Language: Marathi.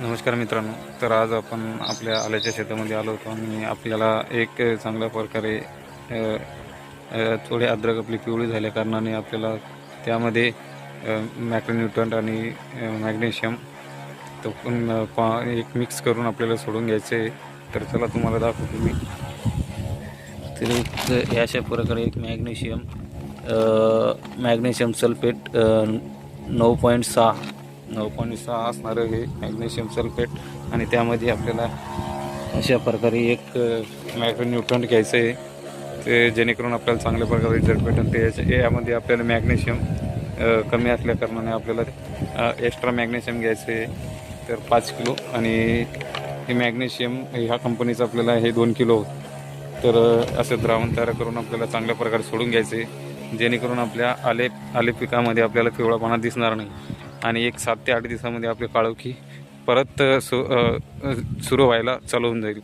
नमस्कार मित्रांनो. तर आज आपण आपल्या आल्याच्या शेतामध्ये आलो होतो आणि आपल्याला एक चांगल्या प्रकारे थोडी अद्रक आपली पिवळी झाल्या कारणाने आपल्याला त्यामध्ये मॅक्रोन्युट्रंट आणि मॅग्नेशियम तो पा- एक मिक्स करून आपल्याला सोडून घ्यायचं. आहे तर चला तुम्हाला दाखवतो मी. तर एक या अशा प्रकारे एक मॅग्नेशियम मॅग्नेशियम सल्फेट नऊ पॉईंट सहा नऊ पॉईंट सहा असणारं हे मॅग्नेशियम सल्फेट आणि त्यामध्ये आपल्याला अशा प्रकारे एक मॅग्रोन्यूट्रंट घ्यायचं आहे. ते जेणेकरून आपल्याला चांगल्या प्रकारे रिझल्ट भेटेल. ते याच्या- यामध्ये आपल्याला मॅग्नेशियम कमी असल्याकारणाने आपल्याला एक्स्ट्रा मॅग्नेशियम घ्यायचं आहे. तर पाच किलो आणि हे मॅग्नेशियम ह्या कंपनीचं आपल्याला हे दोन किलो. तर असं द्रावण तयार करून आपल्याला चांगल्या प्रकारे सोडून घ्यायचं आहे. जेणेकरून आपल्या आले आले पिकामध्ये आपल्याला पिवळापणा दिसणार नाही. आणि एक सात ते आठ दिवसामध्ये आपली काळोखी परत सु सुरू व्हायला चालू होऊन जाईल.